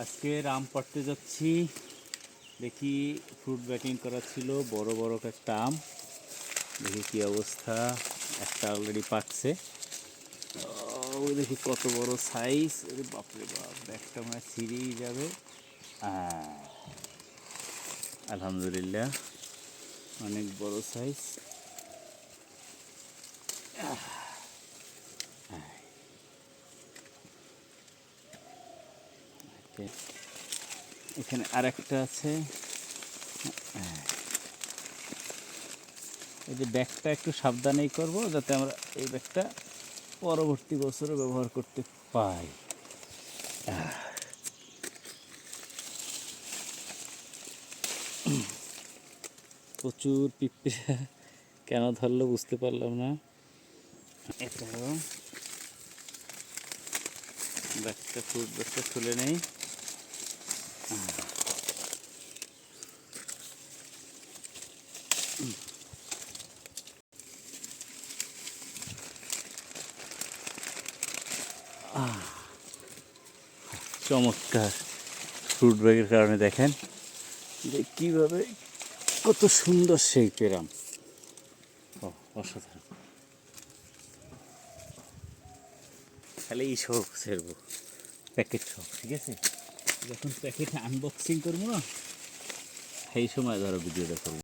আজকে আম পাড়তে যাচ্ছি। দেখি ফ্রুট ব্যাটিং করা ছিল, বড় বড় একটা আম। দেখি কি অবস্থা, একটা অলরেডি পাকছে ওই দেখি কত বড় সাইজ বাপরে বাপ, ব্যাগটা মানে ছিঁড়েই যাবে। আলহামদুলিল্লাহ, অনেক বড় সাইজ এখানে আরেকটা আছে। এই যে ব্যাগটা একটু সাবধানেই করব যাতে আমরা এই ব্যাগটা পরবর্তী বছরে ব্যবহার করতে পাই প্রচুর পিঁপড়ে কেন ধরলো বুঝতে পারলাম না। এটাও। ব্যাগটা ফ্রুট ব্যাগটা খুলে নেই। চমৎকার ফ্রুট ব্যাগের কারণে দেখেন যে কীভাবে কত সুন্দর সেই পেরাম ও, অসাধারণ। খালি এই সব সেরবো প্যাকেট সব, ঠিক আছে? যখন প্যাকেট আনবক্সিং করব না সেই সময় ধরো ভিডিওটা করব।